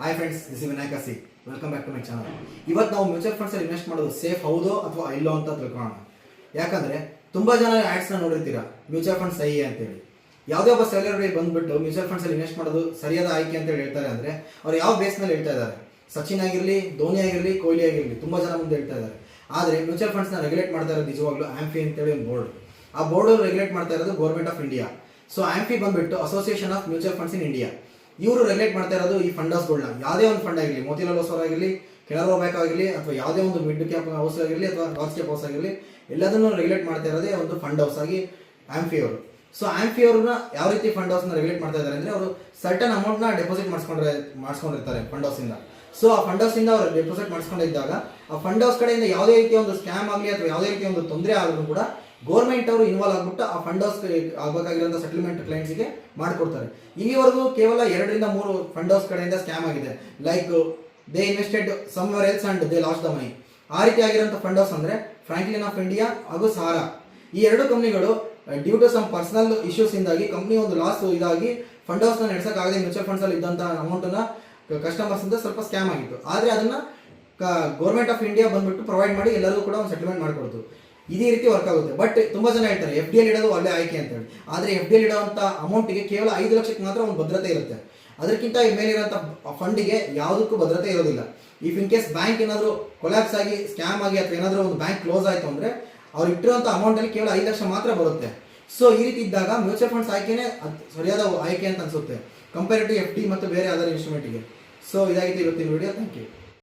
Hi friends this Vinayaka C welcome back to my channel ಇವತ್ತು ನಾವು mutual funds ಅಲ್ಲಿ invest ಮಾಡೋದು safe ಹೌದೋ ಅಥವಾ ಇಲ್ಲೋ ಅಂತ ತಿಳ್ಕೊಳ್ಳೋಣ. ಯಾಕಂದ್ರೆ ತುಂಬಾ ಜನ ಆಡ್ಸ್ ನೋಡಿರ್ತೀರ? ಮ್ಯೂಚುವಲ್ ಫಂಡ್ ಸಹಿ ಅಂತೇಳಿ. ಯಾವುದೇ ಒಬ್ಬ ಸೆಲೆಬ್ರಿಟಿ ಬಂದ್ಬಿಟ್ಟು ಮ್ಯೂಚುವಲ್ ಫಂಡ್ಸ್ ಅಲ್ಲಿ ಇನ್ವೆಸ್ಟ್ ಮಾಡೋದು ಸರಿಯಾದ ಆಯ್ಕೆ ಅಂತ ಹೇಳಿ ಹೇಳ್ತಾರೆ ಅಂದ್ರೆ ಅವ್ರು ಯಾವ ಬೇಸ್ ಮೇಲೆ ಹೇಳ್ತಾ ಇದ್ದಾರೆ? ಸಚಿನ್ ಆಗಿರಲಿ, ಧೋನಿ ಆಗಿರಲಿ, ಕೊಹ್ಲಿ ಆಗಿರಲಿ ತುಂಬಾ ಜನ ಮುಂದೆ ಹೇಳ್ತಾ ಇದ್ದಾರೆ. ಆದ್ರೆ ಮ್ಯೂಚುವಲ್ ಫಂಡ್ಸ್ನ ರೆಗ್ಯುಲೇಟ್ ಮಾಡ್ತಾ ಇರೋದು ನಿಜವಾಗ್ಲೂ ಆಂಫಿ ಅಂತೇಳಿ ಒಂದು ಬೋರ್ಡ್ ಆ ಬೋರ್ಡ್ ರೆಗ್ಯುಲೇಟ್ ಮಾಡ್ತಾ ಇರೋದು government of India so AMFI ಬಂದ್ಬಿಟ್ಟು association of mutual funds in India ಇವರು ರೆಗ್ಯುಲೇಟ್ ಮಾಡ್ತಾ ಇರೋದು ಈ ಫಂಡ್ ಹೌಸ್ಗಳನ್ನ ಯಾವುದೇ ಒಂದು ಫಂಡ್ ಆಗಿರಲಿ, ಮೋತಿಲಾಲ್ ಓಸ್ವಾಲ್ ಆಗಿರಲಿ ಕೆನರಾ ಬ್ಯಾಂಕ್ ಆಗಿರಲಿ, ಅಥವಾ ಯಾವುದೇ ಒಂದು ಮಿಡ್ ಕ್ಯಾಪ್ ಹೌಸ್ ಆಗಿರಲಿ, ಅಥವಾ ಲಾರ್ಜ್ ಕ್ಯಾಪ್ ಹೌಸ್ ಆಗಿರಲಿ, ಎಲ್ಲದನ್ನು ರೆಗ್ಯುಲೇಟ್ ಮಾಡ್ತಾ ಇರೋದೇ ಒಂದು ಫಂಡ್ ಹೌಸ್ ಆಗಿ ಆಂಫಿ ಅವರು. ಸೊ ಆಂಫಿ ಅವ್ರನ್ನ ಯಾವ ರೀತಿ ಫಂಡ್ ಹೌಸ್ನ ರೆಗ್ಯುಲೇಟ್ ಮಾಡ್ತಾ ಇದ್ದಾರೆ ಅಂದರೆ ಅವರು ಸರ್ಟನ್ ಅಮೌಂಟ್ನ ಡೆಪಾಸಿಟ್ ಮಾಡಿಸ್ಕೊಂಡ್ರೆ, ಮಾಡಿಸ್ಕೊಂಡಿರ್ತಾರೆ ಫಂಡ್ ಹೌಸಿಂದ ಸೊ ಆ ಫಂಡ್ ಹೌಸಿಂದ ಅವರು ಡೆಪಾಸಿಟ್ ಮಾಡಿಸ್ಕೊಂಡಿದ್ದಾಗ, ಆ ಫಂಡ್ ಹೌಸ್ ಕಡೆಯಿಂದ ಯಾವುದೇ ರೀತಿಯ ಒಂದು ಸ್ಕ್ಯಾಮ್ ಆಗಲಿ ಅಥವಾ ಯಾವುದೇ ರೀತಿಯ ಒಂದು ತೊಂದರೆ ಆದರೂ ಕೂಡ ಗೌರ್ಮೆಂಟ್ ಅವರು ಇನ್ವಾಲ್ವ್ ಆಗ್ಬಿಟ್ಟು ಆ ಫಂಡ್ ಹೌಸ್ ಆಗಬೇಕಾಗಿರೋ ಸೆಟಲ್ಮೆಂಟ್ ಕ್ಲೈಂಟ್ಸ್ಗೆ ಮಾಡಿಕೊಡ್ತಾರೆ. ಇಲ್ಲಿವರೆಗೂ ಕೇವಲ ಎರಡರಿಂದ ಮೂರು ಫಂಡ್ ಹೌಸ್ ಕಡೆಯಿಂದ ಸ್ಕ್ಯಾಮ್ ಆಗಿದೆ. Like they invested somewhere else and they lost the money ಆ ರೀತಿ ಆಗಿರೋಂಥ ಫಂಡ್ ಹೌಸ್ ಅಂದ್ರೆ ಫ್ರಾಂಕ್ಲಿನ್ ಆಫ್ ಇಂಡಿಯಾ ಹಾಗೂ ಸಾರಾ ಈ ಎರಡು ಕಂಪ್ನಿಗಳು due to some personal issues ಇಂದಾಗಿ ಕಂಪ್ನಿ ಒಂದು ಲಾಸ್ ಇದಾಗಿ ಫಂಡ್ ಹೌಸ್ನ ನಡೆಸಕ್ಕಾಗದೆ ಮ್ಯೂಚುವಲ್ ಫಂಡ್ಸ್ ಅಲ್ಲಿ ಇದ್ದಂತ ಅಮೌಂಟ್ನ ಕಸ್ಟಮರ್ಸ್ ಅಂತ ಸ್ವಲ್ಪ ಸ್ಕ್ಯಾಮ್ ಆಗಿತ್ತು. ಆದ್ರೆ ಅದನ್ನ ಗೌರ್ಮೆಂಟ್ ಆಫ್ ಇಂಡಿಯಾ ಬಂದ್ಬಿಟ್ಟು ಪ್ರೊವೈಡ್ ಮಾಡಿ ಎಲ್ಲರಿಗೂ ಕೂಡ ಒಂದು ಸೆಟಲ್ಮೆಂಟ್ ಮಾಡಿಕೊಡ್ತು. ಇದೇ ರೀತಿ ವರ್ಕ್ ಆಗುತ್ತೆ. ಬಟ್ ತುಂಬಾ ಜನ ಹೇಳ್ತಾರೆ ಎಫ್ ಡಿ ಎಲ್ ಇಡೋದು ಒಳ್ಳೆ ಆಯ್ಕೆ ಅಂತ ಹೇಳಿ. ಆದ್ರೆ ಎಫ್ ಡಿ ಎಲ್ ಅಮೌಂಟ್ ಅಮೌಂಟ್ಗೆ ಕೇವಲ ಐದು ಲಕ್ಷಕ್ಕೆ ಮಾತ್ರ ಒಂದು ಭದ್ರತೆ ಇರುತ್ತೆ. ಅದಕ್ಕಿಂತ ಈ ಮೇಲಿರುವಂತ ಫಂಡಿಗೆ ಯಾವುದಕ್ಕೂ ಭದ್ರತೆ ಇರೋದಿಲ್ಲ. ಇಫ್ ಇನ್ ಕೇಸ್ ಬ್ಯಾಂಕ್ ಏನಾದರೂ ಕೊಲ್ಯಾಪ್ಸ್ ಆಗಿ ಸ್ಕ್ಯಾಮ್ ಆಗಿ ಅಥವಾ ಏನಾದರೂ ಒಂದು ಬ್ಯಾಂಕ್ ಕ್ಲೋಸ್ ಆಯ್ತು ಅಂದ್ರೆ, ಅವ್ರು ಇಟ್ಟಿರುವಂತ ಅಮೌಂಟ್ ಅಲ್ಲಿ ಕೇವಲ ಐದು ಲಕ್ಷ ಮಾತ್ರ ಬರುತ್ತೆ. ಸೊ ಈ ರೀತಿ ಇದ್ದಾಗ ಮ್ಯೂಚುವಲ್ ಫಂಡ್ಸ್ ಆಯ್ಕೆನೇ ಸರಿಯಾದ ಆಯ್ಕೆ ಅಂತ ಅನ್ಸುತ್ತೆ. ಕಂಪೇರ್ ಟು ಎಫ್ ಡಿ ಮತ್ತು ಬೇರೆ ಅದರ್ ಇನ್ಸ್ಟ್ರೂಮೆಂಟ್ಗೆ ಸೊ ಇದಾಗಿತ್ತು ಇವತ್ತಿನ ವಿಡಿಯೋ ಥ್ಯಾಂಕ್ ಯು